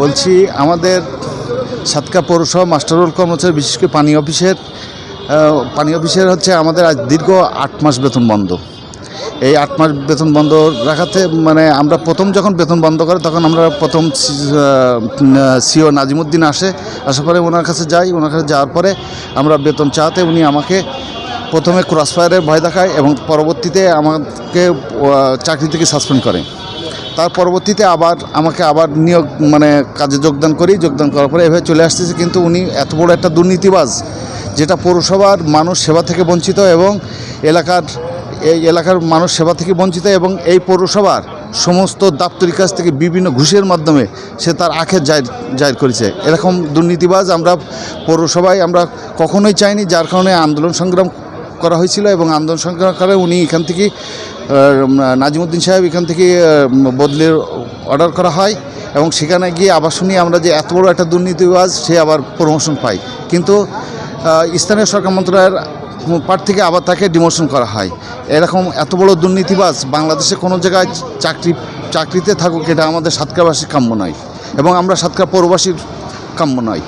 বলছি, আমাদের সাতকা পৌরসভা মাস্টার রোল কর্মচারী, বিশেষ করে পানি অফিসের পানি অফিসের হচ্ছে আমাদের আজ দীর্ঘ আট মাস বেতন বন্ধ। এই আট মাস বেতন বন্ধ রাখাতে মানে আমরা প্রথম যখন বেতন বন্ধ করে, তখন আমরা প্রথম সিও নাজিমুদ্দিন আসে, আসার পরে ওনার কাছে যাই, ওনার কাছে যাওয়ার পরে আমরা বেতন চাওয়াতে উনি আমাকে প্রথমে ক্রসফায়ারের ভয় দেখায় এবং পরবর্তীতে আমাকে চাকরি থেকে সাসপেন্ড করে। তার পরবর্তীতে আবার আমাকে আবার নিয়োগ মানে কাজে যোগদান করি, যোগদান করার পরে এভাবে চলে আসতেছে। কিন্তু উনি এত বড় একটা দুর্নীতিবাজ, যেটা পৌরসভার মানুষ সেবা থেকে বঞ্চিত এবং এলাকার, এই এলাকার মানুষ সেবা থেকে বঞ্চিত এবং এই পৌরসভার সমস্ত দাপ্তরিক কাছ থেকে বিভিন্ন ঘুষের মাধ্যমে সে তার আখের জাহির জাহির করেছে। এরকম দুর্নীতিবাজ আমরা পৌরসভায় আমরা কখনোই চাইনি, যার কারণে আন্দোলন সংগ্রাম করা হয়েছিল এবং আন্দোলন সংগ্রাম উনি এখান থেকে নাজিমুদ্দিন সাহেব এখান থেকে বদলির অর্ডার করা হয় এবং সেখানে গিয়ে আবার শুনি আমরা যে এত বড় একটা দুর্নীতিবাজ, সে আবার প্রমোশন পায়। কিন্তু স্থানীয় সরকার মন্ত্রণালয়ের পার্ট থেকে আবার তাকে ডিমোশন করা হয়। এরকম এত বড় দুর্নীতিবাজ বাংলাদেশে কোনো জায়গায় চাকরি, চাকরিতে থাকুক, এটা আমাদের সাতকারবাসীর কাম্য নয়। এবং আমরা সাতকার পৌরবাসীর কাম্য নয়।